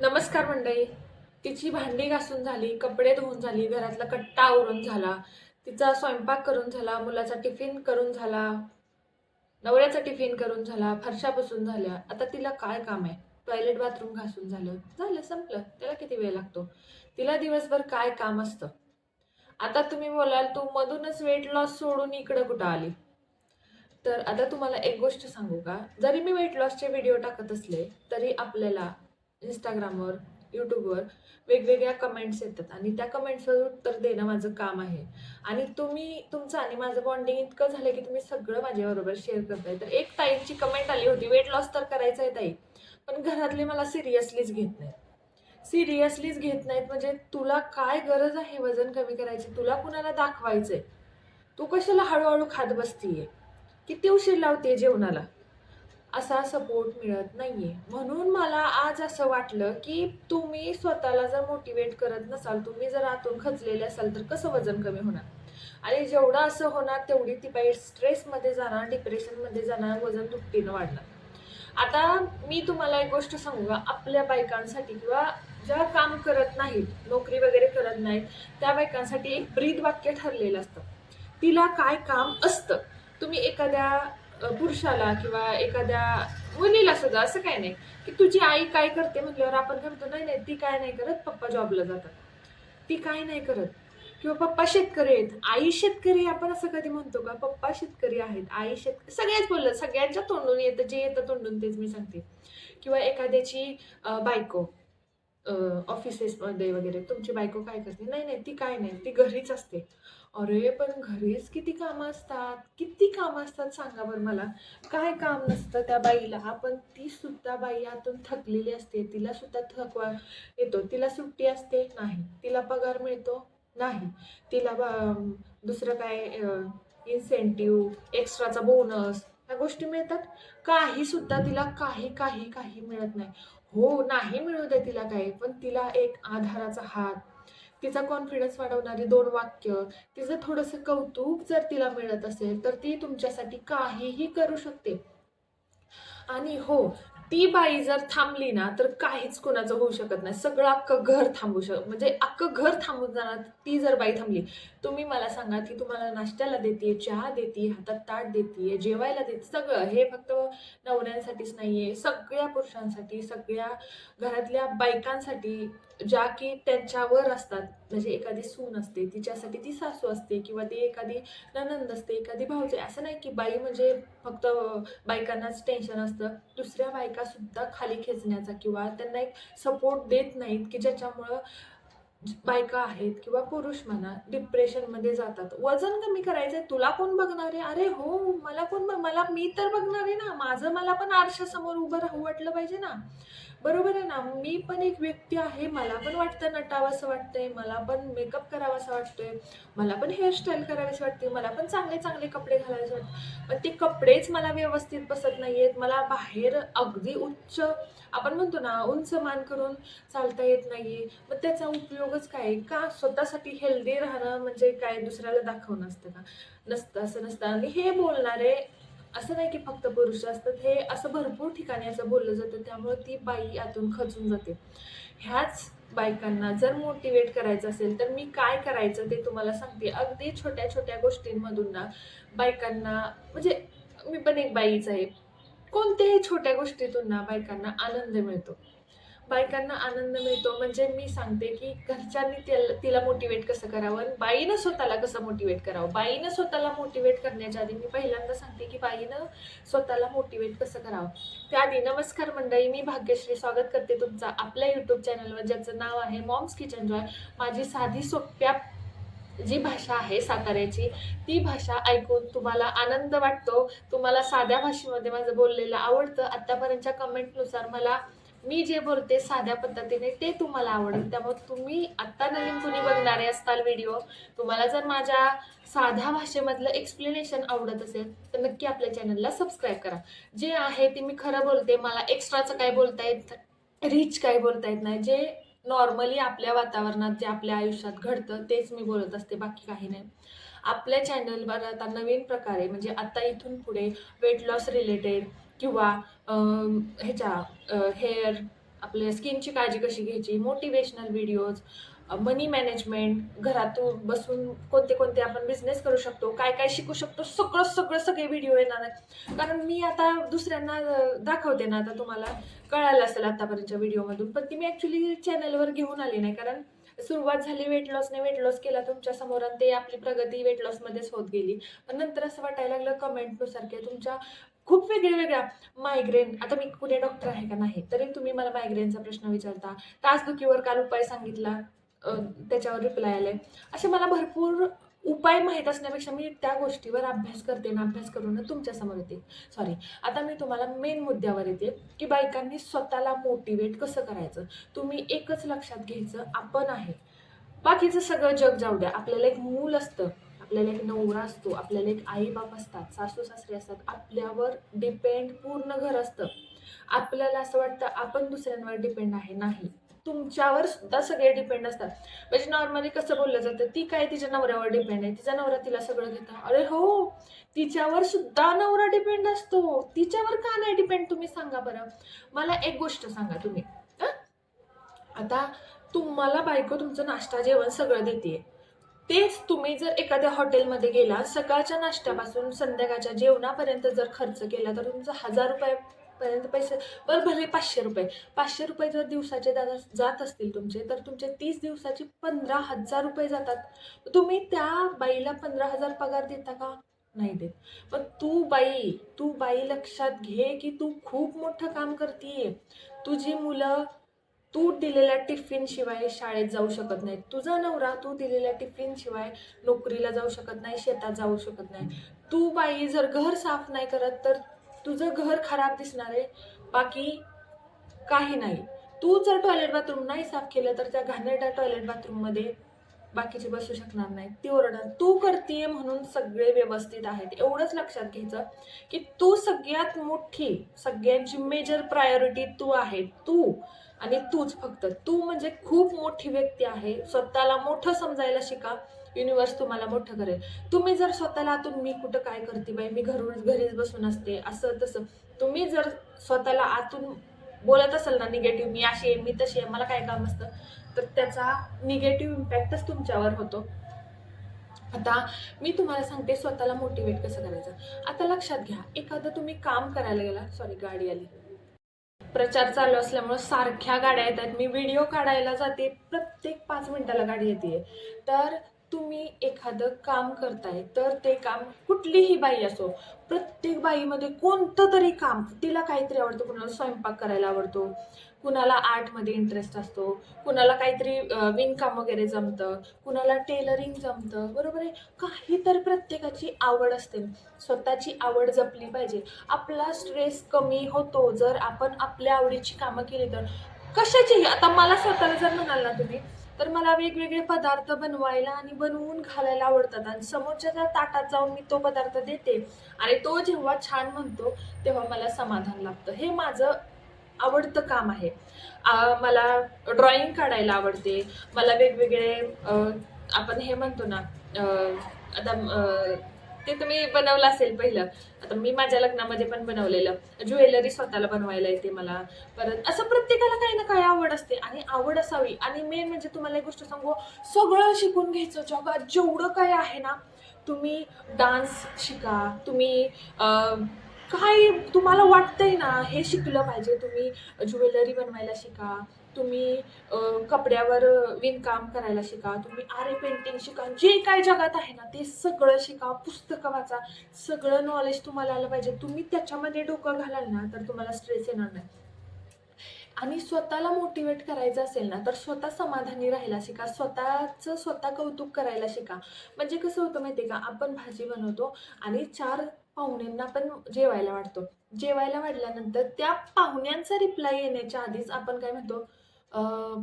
नमस्कार मंडळी. तिची भांडी घासून झाली कपडे धुवून झाली घरातला कट्टा आवरून झाला तिचा स्वयंपाक करून झाला मुलाचा टिफिन करून झाला नवऱ्याचा टिफिन करून झाला फरशा बसून झाल्या. आता तिला काय काम आहे? टॉयलेट बाथरूम घासून झालं. झालं संपलं. त्याला किती वेळ लागतो? तिला दिवसभर काय काम असतं? आता तुम्ही बोलाल तू मधूनच वेट लॉस सोडून इकडं कुठं आली? तर आता तुम्हाला एक गोष्ट सांगू का? जरी मी वेट लॉसचे व्हिडिओ टाकत असले तरी आपल्याला इंस्टाग्रामवर यूट्यूबवर वेगवेगळ्या कमेंट्स येतात आणि त्या कमेंट्सवर उत्तर देणं माझं काम आहे. आणि तुम्ही तुमचं आणि माझं बॉन्डिंग इतकं झालं की तुम्ही सगळं माझ्याबरोबर शेअर करताय. तर एक ताईची कमेंट आली होती वेट लॉस तर करायचं आहे ताई पण घरातले मला सिरियसलीच घेत नाहीत. सिरियसलीच घेत नाहीत म्हणजे तुला काय गरज आहे वजन कमी करायची? तुला कुणाला दाखवायचंय? तू कशाला हळूहळू खात बसतीये? किती उशीर लावते जेवणाला? असा सपोर्ट मिळत नाही आहे म्हणून मला आज असं वाटलं की तुम्ही स्वतःला जर मोटिवेट करत नसाल तुम्ही जर आतून खचलेले असाल तर कसं वजन कमी होणार? आणि जेवढं असं होणार तेवढी ती बाई स्ट्रेसमध्ये जाणार डिप्रेशनमध्ये जाणार वजन दुपटीनं वाढणार. आता मी तुम्हाला एक गोष्ट सांगू का? आपल्या बायकांसाठी किंवा ज्या काम करत नाहीत नोकरी वगैरे करत नाहीत त्या बायकांसाठी एक ब्रीद वाक्य ठरलेलं असतं. तिला काय काम असतं? तुम्ही एखाद्या पुरुषाला किंवा एखाद्या मुलीला सुद्धा असं काही नाही की तुझी आई काय करते म्हटल्यावर आपण काय म्हणतो नाही नाही ती काय नाही करत पप्पा जॉबला जातात. ती काय नाही करत. किंवा पप्पा शेतकरी आहेत आई शेतकरी आपण असं कधी म्हणतो का? पप्पा शेतकरी आहेत आई शेत सगळ्याच बोललं सगळ्यांच्या तोंडून येतं जे येतं तोंडून तेच मी सांगते. किंवा एखाद्याची बायको ऑफिसेसमध्ये वगैरे तुमची बायको काय करते? नाही नाही ती काय नाही ती घरीच असते. अरे पण घरीच किती कामं असतात? किती कामं असतात सांगा बरं मला. काय काम नसतं त्या बाईला पण ती सुद्धा बाई आतून थकलेली असते. तिला सुद्धा थकवा येतो. तिला सुट्टी असते? नाही. तिला पगार मिळतो? नाही. तिला बा- दुसरं काय इन्सेंटिव्ह एक्स्ट्राचा बोनस ह्या गोष्टी मिळतात. काही सुद्धा तिला काही काही काही मिळत नाही. हो नाही मिळू दे तिला काही पण तिला एक आधाराचा हात तिचा कॉन्फिडन्स वाढवणारी दोन वाक्य तिचं थोडंसं कौतुक जर तिला मिळत असेल तर ती तुमच्यासाठी काहीही करू शकते. आणि हो ती बाई जर थांबली ना तर काहीच कोणाचं होऊ शकत नाही. सगळं अख्खं घर थांबू शक म्हणजे अख्खं घर थांबून जाणार ती जर बाई थांबली तुम्ही मला सांगा की तुम्हाला नाश्त्याला देते चहा देते हातात ताट देते जेवायला देते सगळं. हे फक्त नवऱ्यांसाठीच नाही आहे सगळ्या पुरुषांसाठी सगळ्या घरातल्या बायकांसाठी ज्या की त्यांच्यावर असतात. म्हणजे एखादी सून असते तिच्यासाठी ती सासू असते किंवा ती एखादी ननंद असते एखादी भाऊज असं नाही की बाई म्हणजे फक्त बायकांनाच टेन्शन असतं. दुसऱ्या बायकासुद्धा खाली खेचण्याचा किंवा त्यांना एक सपोर्ट देत नाहीत की ज्याच्यामुळं बायका आहेत किंवा पुरुष म्हणा डिप्रेशनमध्ये जातात. वजन कमी करायचंय तुला कोण बघणार आहे? अरे हो मला कोण बघ मला मी तर बघणार आहे ना. माझं मला पण आरशासमोर उभं राहू वाटलं पाहिजे ना. बरोबर आहे ना मी पण एक व्यक्ती आहे मला पण वाटतं नटावं असं वाटतंय मला पण मेकअप करावा असं वाटतोय मला पण हेअरस्टाईल करावीशी वाटते मला पण चांगले चांगले कपडे घालायचे वाटते पण ते कपडेच मला व्यवस्थित बसत नाहीयेत मला बाहेर अगदी उच्च आपण म्हणतो ना उंच मान करून चालता येत नाहीये. मग त्याचा उपयोगच काय? का स्वतःसाठी हेल्दी राहणं म्हणजे काय दुसऱ्याला दाखवणं असतं का? नसतं असं नसतं. आणि हे बोलणारे असं नाही की फक्त पुरुष असतात हे असं भरपूर ठिकाणी असं बोललं जातं त्यामुळे ती बाई आतून खचून जाते. ह्याच बायकांना जर मोटिवेट करायचं असेल तर मी काय करायचं ते तुम्हाला सांगते. अगदी छोट्या छोट्या गोष्टींमधून ना बायकांना म्हणजे मी पण एक बाईच आहे. कोणत्याही छोट्या गोष्टीतून ना बायकांना आनंद मिळतो. बायकांना आनंद मिळतो. म्हणजे मी सांगते की घरच्यांनी त्याला तिला मोटिवेट कसं करावं आणि बाईनं स्वतःला कसं मोटिवेट करावं? बाईनं स्वतःला मोटिवेट करण्याच्या आधी मी पहिल्यांदा सांगते की बाईनं स्वतःला मोटिवेट कसं करावं? त्याआधी नमस्कार मंडळी मी भाग्यश्री स्वागत करते तुमचा आपल्या यूट्यूब चॅनलवर ज्याचं नाव आहे मॉम्स किचन जॉय माझी साधी सोप्या जी भाषा आहे साताऱ्याची ती भाषा ऐकून तुम्हाला आनंद वाटतो. तुम्हाला साध्या भाषेमध्ये माझं बोललेलं आवडतं. आत्तापर्यंतच्या कमेंटनुसार मला मी जे बोलते साध्या पद्धतीने ते तुम्हाला आवडेल. त्यामुळे तुम्ही आत्ता नवीन कुणी बघणारे असताल व्हिडिओ तुम्हाला जर माझ्या साध्या भाषेमधलं एक्सप्लेनेशन आवडत असेल तर नक्की आपल्या चॅनलला सबस्क्राईब करा. जे आहे ते मी खरं बोलते मला एक्स्ट्राचं काय बोलता येत रिच काय बोलता येत नाही. जे नॉर्मली आपल्या वातावरणात जे आपल्या आयुष्यात घडतं तेच मी बोलत असते बाकी काही नाही. आपल्या चॅनलवर आता नवीन प्रकारे म्हणजे आता इथून पुढे वेट लॉस रिलेटेड किंवा ह्याच्या हेअर आपल्या स्किनची काळजी कशी घ्यायची मोटिवेशनल व्हिडिओज मनी मॅनेजमेंट घरातून बसून कोणते कोणते आपण बिझनेस करू शकतो काय काय शिकू शकतो सगळं सगळं सगळे व्हिडिओ येणार आहेत. कारण मी आता दुसऱ्यांना दाखवते ना आता तुम्हाला कळालं असेल आतापर्यंतच्या व्हिडिओमधून पण ती मी ॲक्च्युली चॅनलवर घेऊन आली नाही कारण सुरुवात झाली वेट लॉसने वेट लॉस केला तुमच्यासमोर आणि ते आपली प्रगती वेट लॉसमध्येच होत गेली. पण नंतर असं वाटायला लागलं कमेंटनुसार की तुमच्या खूप वेगळ्या वेगळ्या मायग्रेन आता मी कुठे डॉक्टर आहे का नाही तरी तुम्ही मला मायग्रेनचा प्रश्न विचारता. तासदुखीवर काल उपाय सांगितला त्याच्यावर रिप्लाय आले असे मला भरपूर उपाय माहीत असण्यापेक्षा मी त्या गोष्टीवर अभ्यास करते ना अभ्यास करून तुमच्यासमोर येते. सॉरी आता मी तुम्हाला मेन मुद्द्यावर येते की बायकांनी स्वतःला मोटिवेट कसं करायचं? तुम्ही एकच लक्षात घ्यायचं आपण आहे. बाकीचं सगळं जग जाऊ द्या. आपल्याला एक मूल असतं. आपल्याला एक नवरा असतो आपल्याला एक आई बाप असतात सासू सासरे असतात आपल्यावर डिपेंड पूर्ण घर असतं. आपल्याला असं वाटतं आपण दुसऱ्यांवर डिपेंड आहे नाही. तुमच्यावर सुद्धा सगळे डिपेंड असतात. म्हणजे नॉर्मली कसं बोललं जातं ती काय तिच्या नवऱ्यावर डिपेंड आहे तिचा नवरा तिला सगळं घेतं अरे हो तिच्यावर सुद्धा नवरा डिपेंड असतो. तिच्यावर का नाही डिपेंड तुम्ही सांगा बरं. मला एक गोष्ट सांगा तुम्ही. आता तुम्हाला बायको तुमचं नाश्ता जेवण सगळं देते तेच तुम्ही जर एखाद्या हॉटेलमध्ये गेला सकाळच्या नाश्त्यापासून संध्याकाळच्या जेवणापर्यंत जर खर्च केला तर तुमचं हजार रुपयापर्यंत पैसे बरं भले पाचशे रुपये पाचशे रुपये जर दिवसाचे दादा जात असतील तुमचे तर तुमचे तीस दिवसाचे पंधरा हजार रुपये जातात. तुम्ही त्या बाईला पंधरा हजार पगार देता का? नाही देत. पण तू बाई तू बाई लक्षात घे की तू खूप मोठं काम करतीये. तुझी मुलं तू दिलेल्या टिफिन शिवाय शाळेत जाऊ शकत नाही. तुझा नवरा तू दिलेल्या टिफिन शिवाय नोकरीला जाऊ शकत नाही शेतात जाऊ शकत नाही. तू बाई जर घर साफ नाही करत तर तुझं घर खराब दिसणार आहे. बाकी काही नाही. तू जर टॉयलेट बाथरूम नाही साफ केलं तर त्या घाणेरड्या टॉयलेट बाथरूममध्ये बाकीचे बसू शकणार नाही ती ओरडणार तू करतीये म्हणून सगळे व्यवस्थित आहेत. एवढंच लक्षात घ्यायचं की तू सगळ्यात मोठी सगळ्यांची मेजर प्रायोरिटी तू आहे तू आणि तूच फक्त. तू म्हणजे खूप मोठी व्यक्ती आहे. स्वतःला मोठं समजायला शिका. युनिवर्स तुम्हाला मोठं करेल. तुम्ही जर स्वतःला आतून मी कुठं काय करते बाई? मी घरून घरीच बसून असते. असं तसं. तुम्ही जर स्वतःला आतून बोलत असाल ना निगेटिव्ह मी अशी आहे मी तशी आहे मला काय काम असतं? तर त्याचा निगेटिव्ह इम्पॅक्टच तुमच्यावर होतो. आता मी तुम्हाला सांगते स्वतःला मोटिवेट कसं करायचं. आता लक्षात घ्या एखादं तुम्ही काम करायला गेला सॉरी गाडी आली. प्रचार चालू असल्यामुळं सारख्या गाड्या येतात. मी व्हिडिओ काढायला जाते प्रत्येक पाच मिनिटाला गाडी येते. तर तुम्ही एखादं काम करताय तर ते काम कुठलीही बाई असो प्रत्येक बाईमध्ये कोणतं तरी काम तिला काहीतरी आवडतं कुणाला स्वयंपाक करायला आवडतो कुणाला आर्टमध्ये इंटरेस्ट असतो कुणाला काहीतरी विणकाम वगैरे जमतं कुणाला टेलरिंग जमतं बरोबर आहे? काहीतरी प्रत्येकाची आवड असते. स्वतःची आवड जपली पाहिजे. आपला स्ट्रेस कमी होतो जर आपण आपल्या आवडीची कामं केली तर. कशाची? आता मला स्वतःला जर म्हणाल ना तुम्ही तर मला वेगवेगळे पदार्थ बनवायला आणि बनवून घालायला आवडतात आणि समोरच्या ताटात जाऊन मी तो पदार्थ देते. आणि तो जेव्हा छान म्हणतो तेव्हा मला समाधान लागतं हे माझं आवडतं काम आहे. मला ड्रॉइंग काढायला आवडते. मला वेगवेगळे आपण हे म्हणतो ना आता ते तुम्ही बनवलं असेल पहिलं. आता मी माझ्या लग्नामध्ये पण बनवलेलं. ज्वेलरी स्वतःला बनवायला येते मला. परत असं प्रत्येकाला काही ना काही आवड असते आणि आवड असावी. आणि मेन म्हणजे तुम्हाला एक गोष्ट सांगू सगळं शिकून घ्यायचं जगात. जेवढं काय आहे ना तुम्ही डान्स शिका. तुम्ही काही काय तुम्हाला वाटतंय ना हे शिकलं पाहिजे. तुम्ही ज्वेलरी बनवायला शिका तुम्ही कपड्यावर विणकाम करायला शिका तुम्ही आरे पेंटिंग शिका जे काय जगात आहे ना ते सगळं शिका पुस्तकं वाचा. सगळं नॉलेज तुम्हाला आलं पाहिजे. तुम्ही त्याच्यामध्ये डोकं घालाल ना तर तुम्हाला स्ट्रेस येणार नाही. आणि स्वतःला मोटिवेट करायचं असेल ना तर स्वतः समाधानी राहायला शिका. स्वतःचं स्वतः कौतुक करायला शिका. म्हणजे कसं होतं माहिती आहे का? आपण भाजी बनवतो आणि चार पाहुण्यांना पण जेवायला वाटतो जेवायला वाढल्यानंतर त्या पाहुण्यांचा रिप्लाय येण्याच्या आधीच आपण काय म्हणतो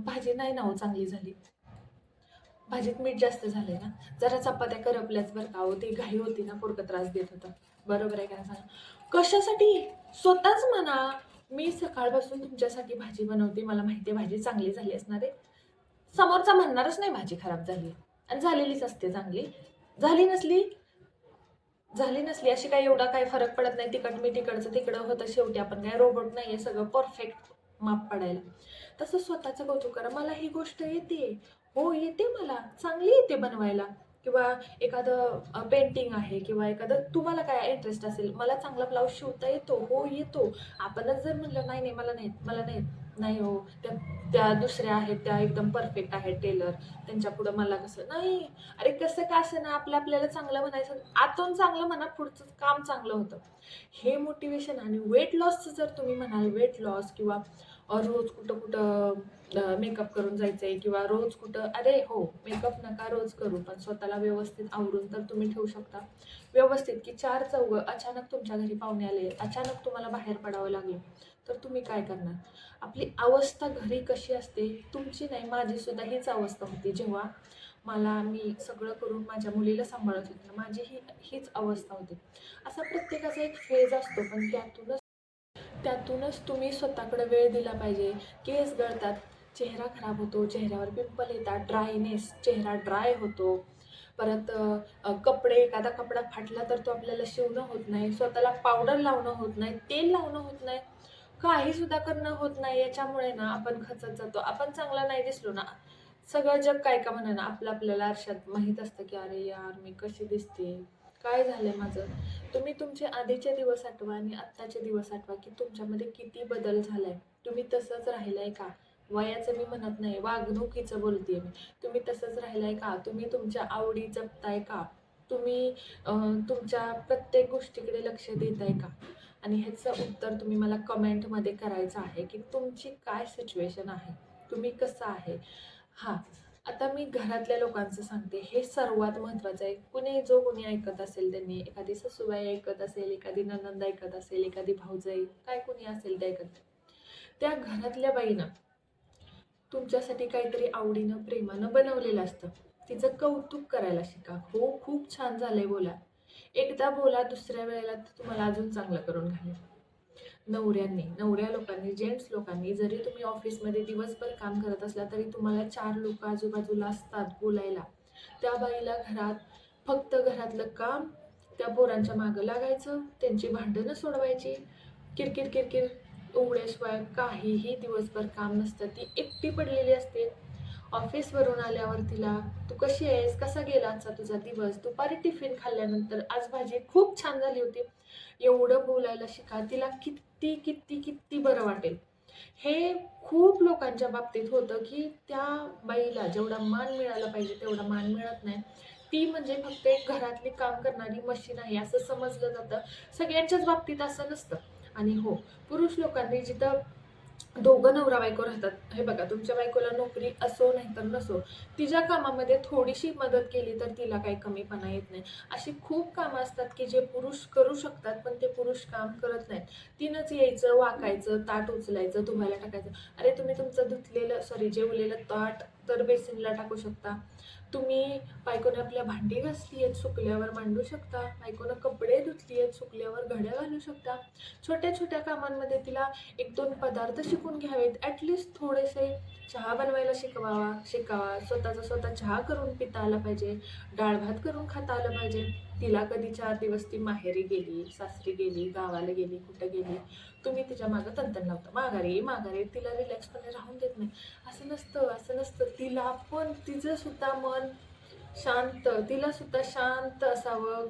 भाजी नाही ना हो चांगली झाली. भाजीत मीठ जास्त झालंय ना. जरा चपात्या करपल्याच बरं का हो ती घाई होती ना पोरकं त्रास देत होता. बरोबर आहे का सांगा? कशासाठी? स्वतःच म्हणा. मी सकाळपासून तुमच्यासाठी भाजी बनवते. मला माहिती आहे भाजी चांगली झाली असणार आहे. समोरचा म्हणणारच नाही भाजी खराब झाली आणि झालेलीच असते चांगली. झाली नसली झाली नसली अशी काही एवढा काही फरक पडत नाही. तिकड मी तिकडचं तिकडं होतं शेवटी. आपण काय रोबोट नाही आहे सगळं परफेक्ट माप पडायला. तसं स्वतःचं कौतुक करा. मला ही गोष्ट येते. हो येते मला. चांगली येते बनवायला. किंवा एखादं पेंटिंग आहे किंवा एखादं तुम्हाला काय इंटरेस्ट असेल मला चांगला ब्लाऊज शिवता येतो. हो येतो. आपणच जर म्हणलं नाही नाही मला नाही मला नाही नाही हो त्या त्या दुसऱ्या आहेत त्या एकदम परफेक्ट आहेत टेलर त्यांच्या पुढं मला कसं नाही. अरे कसं का असं ना आपलं आपल्याला चांगलं म्हणायचं. आतून चांगलं म्हणा पुढचं काम चांगलं होतं. हे मोटिवेशन आणि वेट लॉसचं जर तुम्ही म्हणाल वेट लॉस किंवा रोज कुठं कुठं मेकअप करून जायचं आहे किंवा रोज कुठं अरे हो मेकअप नका रोज करू पण स्वतःला व्यवस्थित आवरून तर तुम्ही ठेवू शकता. व्यवस्थित की चार चौघं अचानक तुमच्या घरी पाहुणे आले अचानक तुम्हाला बाहेर पडावं लागलं. तर तुम्ही काय करणार? आपली अवस्था घरी कशी असते तुमची नाही माझी सुद्धा हीच अवस्था होती. जेव्हा मला मी सगळं करून माझ्या मुलीला सांभाळत होते माझी ही हीच अवस्था होती. असा प्रत्येकाचा एक फेज असतो पण त्यातूनच त्यातूनच तुम्ही स्वतःकडे वेळ दिला पाहिजे. केस गळतात चेहरा खराब होतो चेहऱ्यावर पिंपल येतात ड्रायनेस चेहरा ड्राय होतो. परत कपडे एखादा कपडा फाटला तर तो आपल्याला शिवणं होत नाही स्वतःला पावडर लावणं होत नाही तेल लावणं होत नाही. काही सुद्धा करणं होत नाही याच्यामुळे ना आपण खचत जातो. आपण चांगला नाही दिसलो ना सगळं जग काय का म्हणा ना आपलं आपल्याला आरशात माहीत असतं की अरे यार मी कशी दिसते? काय झालंय माझं? तुम्ही तुमचे आधीचे दिवस आठवा आणि आत्ताचे दिवस आठवा की तुमच्यामध्ये किती बदल झालाय. तुम्ही तसंच राहिलाय का? वयाचं मी म्हणत नाही वागणुकीचं बोलते मी. तुम्ही तसंच राहिलाय का? तुम्ही तुमच्या आवडी जपताय का? तुम्ही तुमच्या प्रत्येक गोष्टीकडे लक्ष देताय का? आणि ह्याचं उत्तर तुम्ही मला कमेंटमध्ये करायचं आहे की तुमची काय सिच्युएशन आहे? तुम्ही कसं आहे? हां आता मी घरातल्या लोकांचं सांगते. हे सर्वात महत्त्वाचं आहे. कुणी जो कुणी ऐकत असेल त्यांनी एखादी ससूबाई ऐकत असेल एखादी ननंद ऐकत असेल एखादी भाऊजाई काय कुणी असेल ते ऐकत. त्या घरातल्या बाईनं तुमच्यासाठी काहीतरी आवडीनं प्रेमानं बनवलेलं असतं. तिचं कौतुक करायला शिका. हो खूप छान झालंय बोला. एकदा बोला दुसऱ्या वेळेला तर तुम्हाला अजून चांगलं करून घालेल. नवऱ्यांनी नवऱ्या लोकांनी जेंट्स लोकांनी जरी तुम्ही ऑफिसमध्ये दिवसभर काम करत असला तरी तुम्हाला चार लोक आजूबाजूला असतात बोलायला. त्या बाईला घरात फक्त घरातलं काम त्या पोरांच्या मागं लागायचं त्यांची भांडणं सोडवायची. किरकिर किरकिर उघड्याशिवाय काहीही दिवसभर काम नसतं. ती एकटी पडलेली असते. ऑफिसवरून आल्यावर तिला तू कशी आहेस? कसा गेला आजचा तुझा दिवस? दुपारी टिफिन खाल्ल्यानंतर आज भाजी खूप छान झाली होती. एवढं बोलायला शिका तिला किती किती किती बरं वाटेल. हे खूप लोकांच्या बाबतीत होतं की त्या बाईला जेवढा मान मिळाला पाहिजे तेवढा मान मिळत नाही. ती म्हणजे फक्त एक घरातली काम करणारी मशीन आहे असं समजलं जातं. सगळ्यांच्याच बाबतीत असं नसतं. आणि हो पुरुष लोकांनी जिथं दोघं नवरा बायको राहतात. हे बघा तुमच्या बायकोला नोकरी असो नाही तर नसो तिच्या कामामध्ये थोडीशी मदत केली तर तिला काही कमीपणा येत नाही. अशी खूप कामं असतात की जे पुरुष करू शकतात पण ते पुरुष काम करत नाहीत. तिनंच यायचं वाकायचं ताट उचलायचं धुवायला टाकायचं. अरे तुम्ही तुमचं धुतलेलं सॉरी जेवलेलं ताट तर बेसिनला टाकू शकता. तुम्ही बायकोने आपल्या भांडी घासली आहेत सुकल्यावर मांडू शकता. बायकोनं कपडे धुतली आहेत सुकल्यावर घड्या घालू शकता. छोट्या छोट्या कामांमध्ये तिला एक दोन पदार्थ शिकून घ्यावेत. ॲटलिस्ट थोडेसे चहा बनवायला शिकवावा शिकावा. स्वतःचा स्वतः चहा करून पिता आला पाहिजे. डाळ भात करून खाता आलं पाहिजे. तिला कधी चार दिवस ती माहेरी गेली सासरी गेली गावाला गेली कुठं गेली तुम्ही तिच्या मागं तंतन लावता. माघारी माघारी तिला रिलॅक्सपणे राहून देत नाही. असं नसतं असं नसतं. तिला पण तिचं सुद्धा मन शांत तिला सुद्धा शांत असावं.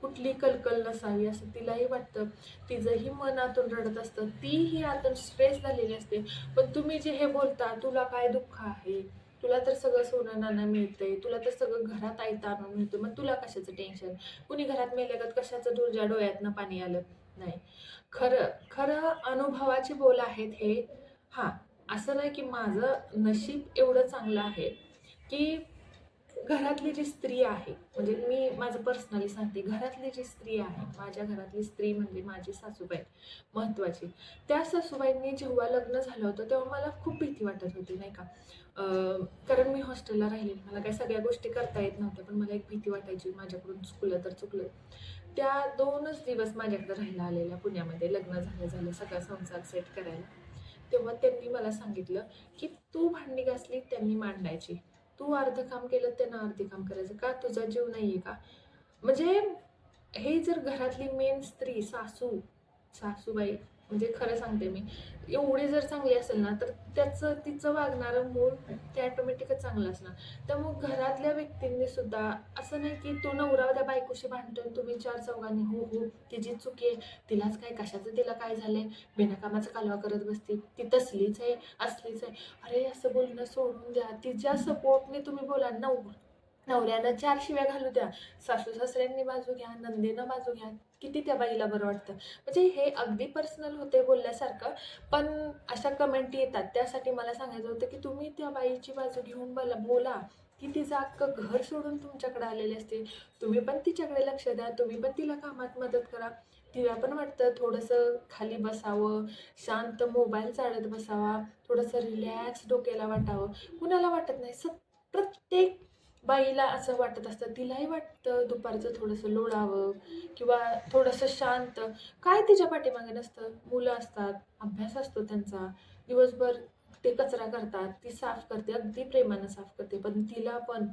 कुठली कलकल नसावी असं तिलाही वाटतं. तिचंही मन आतून रडत असतं. तीही आतून स्ट्रेस झालेली असते. पण तुम्ही जे हे बोलता तुला काय दुःख आहे? तुला तर सगळं सोनं नाणं मिळतंय तुला तर सगळं घरात आयतं आणून मिळतं मग तुला कशाचं टेन्शन कुणी घरात मेल्यागत कशाचं दुर्जा डोळ्यातनं पाणी आलं? नाही. खरं खरं अनुभवाचे बोल आहेत हे. हां असं नाही की माझं नशीब एवढं चांगलं आहे की घरातली जी स्त्री आहे म्हणजे मी माझं पर्सनली सांगते घरातली जी स्त्री आहे माझ्या घरातली स्त्री म्हणजे माझी सासूबाई महत्त्वाची त्या सासूबाईंनी जेव्हा लग्न झालं होतं तेव्हा मला खूप भीती वाटत होती नाही का? कारण मी हॉस्टेलला राहिले मला काही सगळ्या गोष्टी करता येत नव्हत्या पण मला एक भीती वाटायची माझ्याकडून चुकलं तर चुकलं. त्या दोनच दिवस माझ्याकडे राहायला आलेल्या पुण्यामध्ये लग्न झालं झालं सगळा संसार सेट करायला. तेव्हा त्यांनी मला सांगितलं की तू भांडी घासली त्यांनी मांडायची. तू अर्ध काम केलं त्यांना अर्धे काम करायचं. का? तुझा जीव नाही आहे का? म्हणजे हे जर घरातली मेन स्त्री सासू सासूबाई म्हणजे खरं सांगते मी एवढी जर चांगली असेल ना तर त्याचं तिचं वागणारं मूल ते ॲटोमॅटिकच चांगलं असणार. त्यामुळे घरातल्या व्यक्तींनी सुद्धा असं नाही की तो नवरा त्या बायकोशी भांडतोय तुम्ही चार चौघांनी हो हो तिची चुकी आहे तिलाच काय कशाचं तिला काय झालंय बिनाकामाचा कालवा करत बसते ती तसलीच आहे असलीच आहे. अरे असं बोलणं सोडून द्या तिच्या सपोर्टने तुम्ही बोला नव नवऱ्यानं चार शिव्या घालू द्या. सासू सासऱ्यांनी बाजू घ्या नंदेनं बाजू घ्या. किती त्या बाईला बरं वाटतं. म्हणजे हे अगदी पर्सनल होते बोलल्यासारखं. पण अशा कमेंट येतात. त्यासाठी मला सांगायचं होतं की तुम्ही त्या बाईची बाजू घेऊन बोला बोला. की तिचं अख्खं घर सोडून तुमच्याकडे आलेले असते तुम्ही पण तिच्याकडे लक्ष द्या. तुम्ही पण तिला कामात मदत करा. तिला पण वाटतं थोडंसं खाली बसावं. शांत मोबाईल चालत बसावा. थोडंसं रिलॅक्स डोक्याला वाटावं. कुणाला वाटत नाही. स प्रत्येक बाईला असं वाटत असतं तिलाही वाटतं दुपारचं थोडंसं लोळावं किंवा थोडंसं शांत. काय तिच्या पाठीमागे नसतं? मुलं असतात अभ्यास असतो त्यांचा. दिवसभर ते कचरा करतात ती साफ करते अगदी प्रेमानं साफ करते. पण तिला पण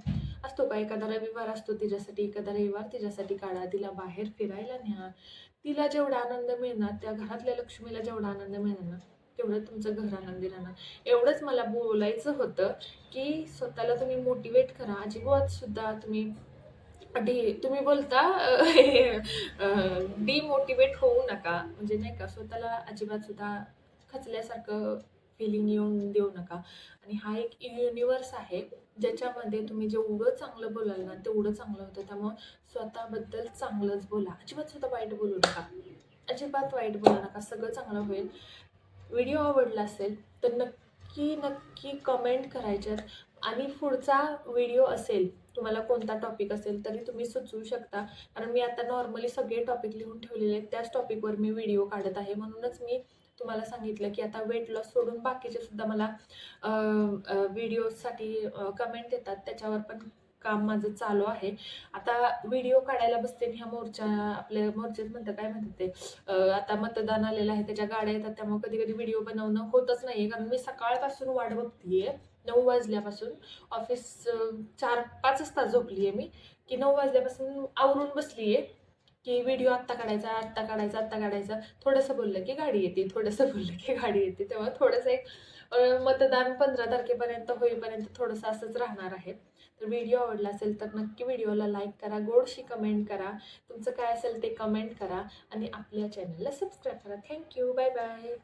असतो का एखादा रविवार असतो तिच्यासाठी एखादा रविवार तिच्यासाठी काढा तिला बाहेर फिरायला न्या. तिला जेवढा आनंद मिळणार त्या घरातल्या लक्ष्मीला जेवढा आनंद मिळणार तेवढं तुमचं घर आनंदी राहणार एवढंच मला बोलायचं होतं की स्वतःला तुम्ही मोटिवेट करा. अजिबात सुद्धा तुम्ही डी तुम्ही बोलता डिमोटिवेट होऊ नका. म्हणजे नाही का स्वतःला अजिबात सुद्धा खचल्यासारखं फिलिंग येऊन देऊ नका. आणि हा एक युनिवर्स आहे ज्याच्यामध्ये तुम्ही जेवढं चांगलं बोलाल ना तेवढं चांगलं होतं. त्यामुळं स्वतःबद्दल चांगलंच बोला. अजिबात सुद्धा वाईट बोलू नका. अजिबात वाईट बोलू नका. सगळं चांगलं होईल. व्हिडिओ आवडला असेल तर नक्की नक्की कमेंट करायच्यात. आणि पुढचा व्हिडिओ असेल तुम्हाला कोणता टॉपिक असेल तरी तुम्ही सुचवू शकता. कारण मी आता नॉर्मली सगळे टॉपिक लिहून ठेवलेले आहेत. त्याच टॉपिकवर मी व्हिडिओ काढत आहे. म्हणूनच मी तुम्हाला सांगितलं की आता वेट लॉस सोडून बाकीचे सुद्धा मला व्हिडिओसाठी कमेंट येतात. त्याच्यावर पण काम माझं चालू आहे. आता व्हिडिओ काढायला बसते ह्या मोर्चा आपल्या मोर्चात म्हणतात काय म्हणतात ते आता मतदान आलेलं आहे त्याच्या गाड्या येतात त्यामुळे कधी कधी व्हिडिओ बनवणं होतच नाही कारण मी सकाळपासून वाट बघतीये नऊ वाजल्यापासून. ऑफिस चार पाचच तास झोपली आहे मी की नऊ वाजल्यापासून आवरून बसली आहे की व्हिडिओ आत्ता काढायचा आत्ता काढायचा आत्ता काढायचा. थोडंसं बोललं की गाडी येते थोडंसं बोललं की गाडी येते. तेव्हा थोडंसं एक मतदान पंधरा तारखेपर्यंत होईपर्यंत थोडंसं असंच राहणार आहे. तर व्हिडिओ आवडला असेल तर नक्की व्हिडिओला लाईक करा. गोडशी कमेंट करा. तुमचं काय असेल ते कमेंट करा. आणि आपल्या चॅनलला सबस्क्राईब करा. Thank you bye bye